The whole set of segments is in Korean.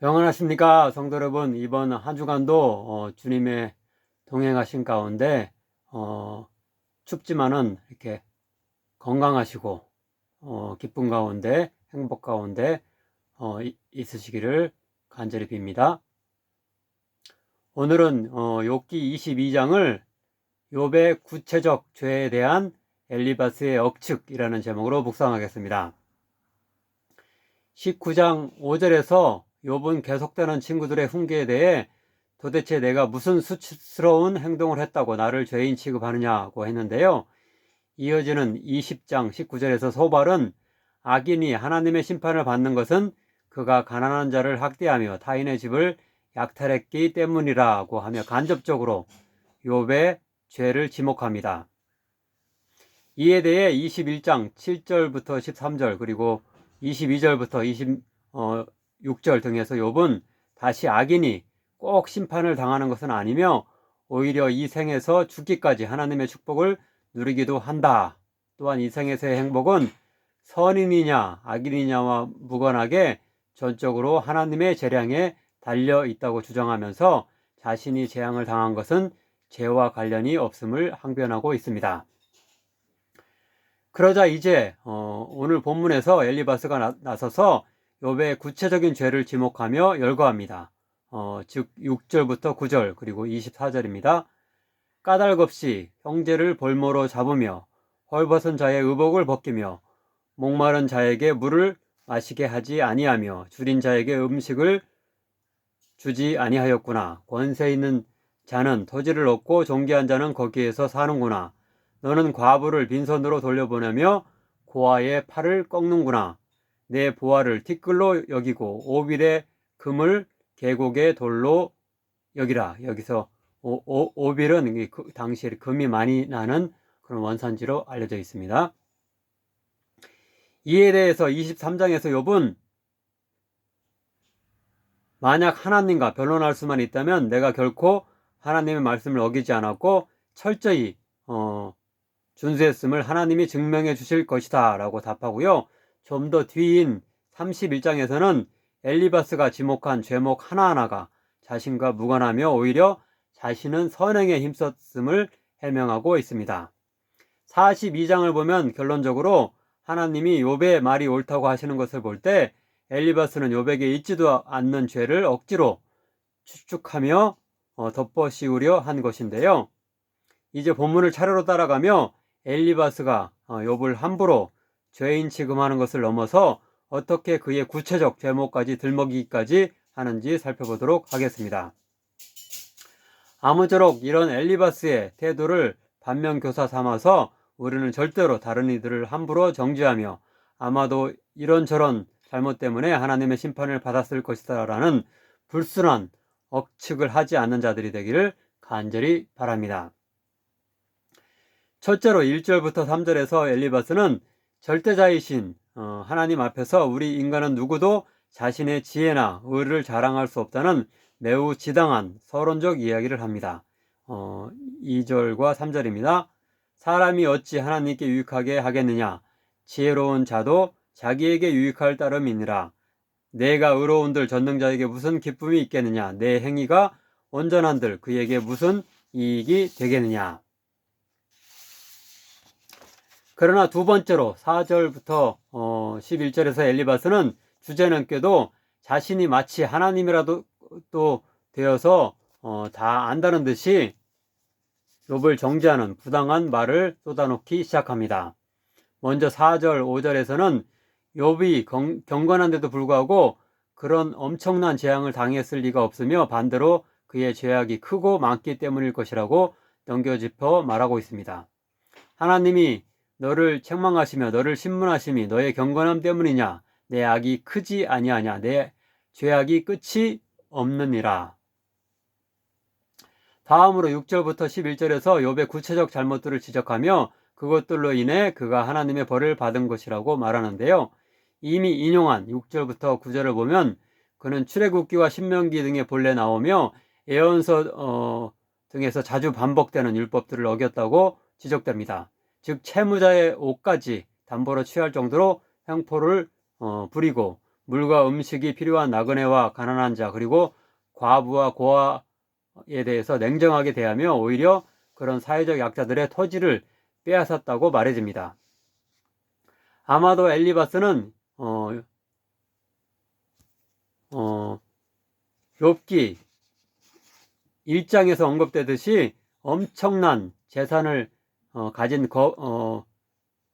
평안하십니까 성도 여러분 이번 한 주간도 어, 주님의 동행하신 가운데 어, 춥지만은 이렇게 건강하시고 어, 기쁨 가운데 행복 가운데 있으시기를 간절히 빕니다. 오늘은 어, 욥기 22장을 욥의 구체적 죄에 대한 엘리바스의 억측이라는 제목으로 묵상하겠습니다. 19장 5절에서 욥은 계속되는 친구들의 훈계에 대해 도대체 내가 무슨 수치스러운 행동을 했다고 나를 죄인 취급하느냐고 했는데요. 이어지는 20장 19절에서 소발은 악인이 하나님의 심판을 받는 것은 그가 가난한 자를 학대하며 타인의 집을 약탈했기 때문이라고 하며 간접적으로 욥의 죄를 지목합니다. 이에 대해 21장 7절부터 13절 그리고 22절부터 26절 등에서 욥은 다시 악인이 꼭 심판을 당하는 것은 아니며 오히려 이 생에서 죽기까지 하나님의 축복을 누리기도 한다. 또한 이 생에서의 행복은 선인이냐 악인이냐와 무관하게 전적으로 하나님의 재량에 달려 있다고 주장하면서 자신이 재앙을 당한 것은 죄와 관련이 없음을 항변하고 있습니다. 그러자 이제 어, 오늘 본문에서 엘리바스가 나, 나서서 욥의 구체적인 죄를 지목하며 열거합니다. 어, 즉 6절부터 9절 그리고 24절입니다. 까닭없이 형제를 볼모로 잡으며 헐벗은 자의 의복을 벗기며 목마른 자에게 물을 마시게 하지 아니하며 줄인 자에게 음식을 주지 아니하였구나. 권세 있는 자는 토지를 얻고 존귀한 자는 거기에서 사는구나. 너는 과부를 빈손으로 돌려보내며 고아의 팔을 꺾는구나. 내 보아를 티끌로 여기고 오빌의 금을 계곡의 돌로 여기라. 여기서 오, 오, 오빌은 이 그- 당시에 금이 많이 나는 그런 원산지로 알려져 있습니다. 이에 대해서 23장에서 욥은 만약 하나님과 변론할 수만 있다면 내가 결코 하나님의 말씀을 어기지 않았고 철저히 어, 준수했음을 하나님이 증명해 주실 것이다 라고 답하고요. 좀 더 뒤인 31장에서는 엘리바스가 지목한 죄목 하나하나가 자신과 무관하며 오히려 자신은 선행에 힘썼음을 해명하고 있습니다. 42장을 보면 결론적으로 하나님이 욥의 말이 옳다고 하시는 것을 볼 때 엘리바스는 욥에게 있지도 않는 죄를 억지로 추측하며 어, 덮어 씌우려 한 것인데요. 이제 본문을 차례로 따라가며 엘리바스가 어, 욥을 함부로 죄인 취급하는 것을 넘어서 어떻게 그의 구체적 죄목까지 들먹이기까지 하는지 살펴보도록 하겠습니다. 아무쪼록 이런 엘리바스의 태도를 반면교사 삼아서 우리는 절대로 다른 이들을 함부로 정죄하며 아마도 이런저런 잘못 때문에 하나님의 심판을 받았을 것이다라는 불순한 억측을 하지 않는 자들이 되기를 간절히 바랍니다. 첫째로 1절부터 3절에서 엘리바스는 절대자이신 어, 하나님 앞에서 우리 인간은 누구도 자신의 지혜나 의를 자랑할 수 없다는 매우 지당한 서론적 이야기를 합니다. 어, 2절과 3절입니다. 사람이 어찌 하나님께 유익하게 하겠느냐? 지혜로운 자도 자기에게 유익할 따름이니라. 내가 의로운들 전능자에게 무슨 기쁨이 있겠느냐? 내 행위가 온전한들 그에게 무슨 이익이 되겠느냐? 그러나 두 번째로 4절부터 어, 11절에서 엘리바스는 주제넘게도 자신이 마치 하나님이라도 또 되어서 어, 다 안다는 듯이 욥을 정죄하는 부당한 말을 쏟아놓기 시작합니다. 먼저 4절, 5절에서는 욥이 경, 경건한데도 불구하고 그런 엄청난 재앙을 당했을 리가 없으며 반대로 그의 죄악이 크고 많기 때문일 것이라고 넘겨짚어 말하고 있습니다. 하나님이 너를 책망하시며 너를 신문하심이 너의 경건함 때문이냐 내 악이 크지 아니하냐 내 죄악이 끝이 없느니라. 다음으로 6절부터 11절에서 욥의 구체적 잘못들을 지적하며 그것들로 인해 그가 하나님의 벌을 받은 것이라고 말하는데요. 이미 인용한 6절부터 9절을 보면 그는 출애굽기와 신명기 등의 본래 나오며 예언서 어, 등에서 자주 반복되는 율법들을 어겼다고 지적됩니다. 즉 채무자의 옷까지 담보로 취할 정도로 횡포를 어, 부리고 물과 음식이 필요한 나그네와 가난한 자 그리고 과부와 고아에 대해서 냉정하게 대하며 오히려 그런 사회적 약자들의 토지를 빼앗았다고 말해집니다. 아마도 엘리바스는 어, 어, 욥기 1장에서 언급되듯이 엄청난 재산을 어, 가진 거, 어,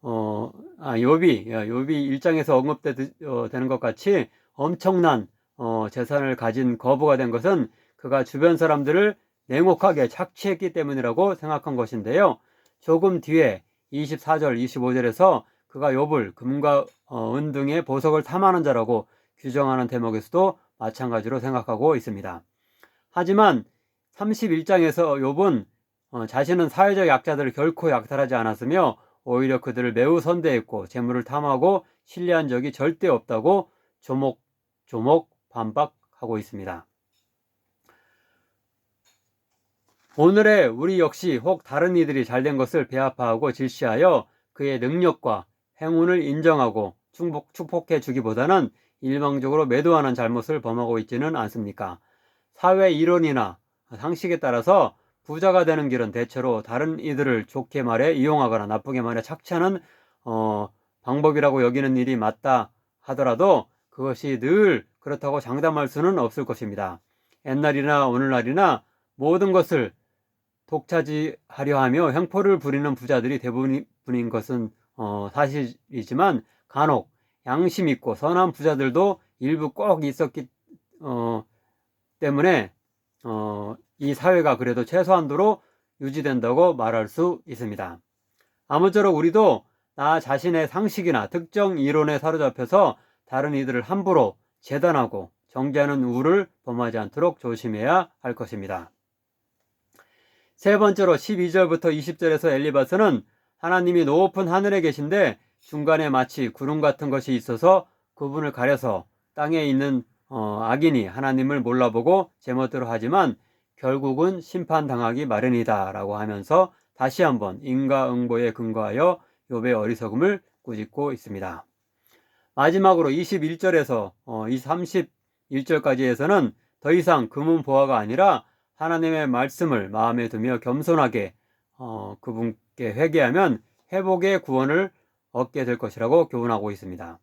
어, 아, 욥이, 욥이 1장에서 언급되는 것 같이 엄청난 어, 재산을 가진 거부가 된 것은 그가 주변 사람들을 냉혹하게 착취했기 때문이라고 생각한 것인데요. 조금 뒤에 24절, 25절에서 그가 욥을 금과 어, 은 등의 보석을 탐하는 자라고 규정하는 대목에서도 마찬가지로 생각하고 있습니다. 하지만 31장에서 욥은 어, 자신은 사회적 약자들을 결코 약탈하지 않았으며 오히려 그들을 매우 선대했고 재물을 탐하고 신뢰한 적이 절대 없다고 조목조목 반박하고 있습니다. 오늘의 우리 역시 혹 다른 이들이 잘된 것을 배아파하고 질시하여 그의 능력과 행운을 인정하고 축복, 축복해 주기보다는 일방적으로 매도하는 잘못을 범하고 있지는 않습니까? 사회 이론이나 상식에 따라서 부자가 되는 길은 대체로 다른 이들을 좋게 말해 이용하거나 나쁘게 말해 착취하는 어, 방법이라고 여기는 일이 맞다 하더라도 그것이 늘 그렇다고 장담할 수는 없을 것입니다. 옛날이나 오늘날이나 모든 것을 독차지하려 하며 횡포를 부리는 부자들이 대부분인 것은 어, 사실이지만 간혹 양심 있고 선한 부자들도 일부 꼭 있었기 어, 때문에 어, 이 사회가 그래도 최소한도로 유지된다고 말할 수 있습니다. 아무쪼록 우리도 나 자신의 상식이나 특정 이론에 사로잡혀서 다른 이들을 함부로 재단하고 정죄하는 우를 범하지 않도록 조심해야 할 것입니다. 세 번째로 12절부터 20절에서 엘리바스는 하나님이 높은 하늘에 계신데 중간에 마치 구름 같은 것이 있어서 그분을 가려서 땅에 있는 어, 악인이 하나님을 몰라보고 제멋대로 하지만 결국은 심판당하기 마련이다 라고 하면서 다시 한번 인과응보에 근거하여 욥의 어리석음을 꾸짖고 있습니다. 마지막으로 21절에서 어, 31절까지에서는 더 이상 금은 보화가 아니라 하나님의 말씀을 마음에 두며 겸손하게 어, 그분께 회개하면 회복의 구원을 얻게 될 것이라고 교훈하고 있습니다.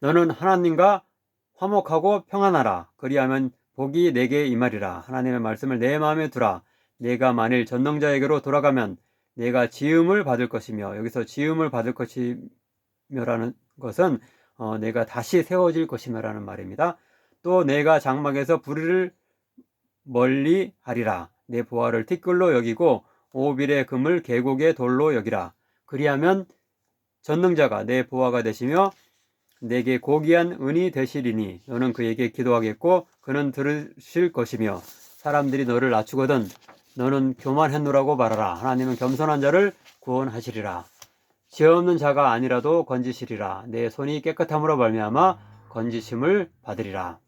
너는 하나님과 화목하고 평안하라. 그리하면 복이 내게 임하리라. 하나님의 말씀을 내 마음에 두라. 내가 만일 전능자에게로 돌아가면 내가 지음을 받을 것이며 여기서 지음을 받을 것이며라는 것은 어, 내가 다시 세워질 것이며라는 말입니다. 또 내가 장막에서 불을 멀리 하리라. 내 보화를 티끌로 여기고 오빌의 금을 계곡의 돌로 여기라. 그리하면 전능자가 내 보화가 되시며 내게 고귀한 은이 되시리니 너는 그에게 기도하겠고 그는 들으실 것이며 사람들이 너를 낮추거든 너는 교만했노라고 말하라. 하나님은 겸손한 자를 구원하시리라. 죄 없는 자가 아니라도 건지시리라. 내 손이 깨끗함으로 말미암아 건지심을 받으리라.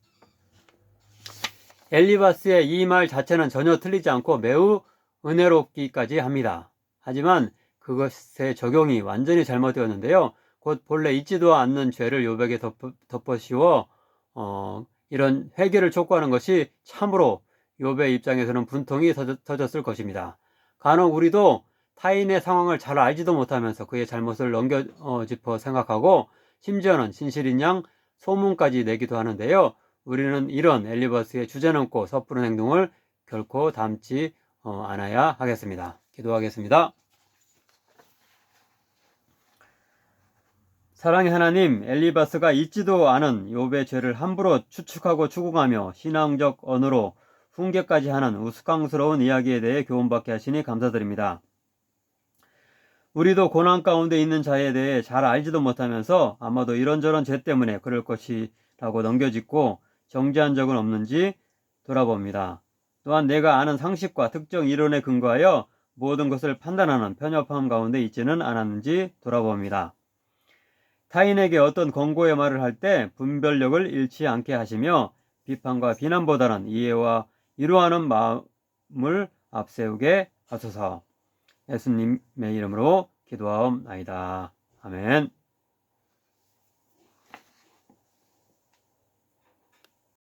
엘리바스의 이 말 자체는 전혀 틀리지 않고 매우 은혜롭기까지 합니다. 하지만 그것의 적용이 완전히 잘못되었는데요. 곧 본래 있지도 않는 죄를 요백에 덮어, 씌워 어, 이런 회개를 촉구하는 것이 참으로 욥의 입장에서는 분통이 터졌 을 것입니다. 간혹 우리도 타인의 상황을 잘 알지도 못하면서 그의 잘못을 넘겨 어, 짚어 생각하고 심지어는 진실인 양 소문까지 내기도 하는데요. 우리는 이런 엘리버스의 주제넘고 섣부른 행동을 결코 담지 어, 않아야 하겠습니다. 기도하겠습니다. 사랑의 하나님, 엘리바스가 잊지도 않은 욥의 죄를 함부로 추측하고 추궁하며 신앙적 언어로 훈계까지 하는 우스꽝스러운 이야기에 대해 교훈받게 하시니 감사드립니다. 우리도 고난 가운데 있는 자에 대해 잘 알지도 못하면서 아마도 이런저런 죄 때문에 그럴 것이라고 넘겨짓고 정지한 적은 없는지 돌아봅니다. 또한 내가 아는 상식과 특정 이론에 근거하여 모든 것을 판단하는 편협함 가운데 있지는 않았는지 돌아봅니다. 타인에게 어떤 권고의 말을 할 때 분별력을 잃지 않게 하시며 비판과 비난보다는 이해와 이루하는 마음을 앞세우게 하소서. 예수님의 이름으로 기도하옵나이다. 아멘.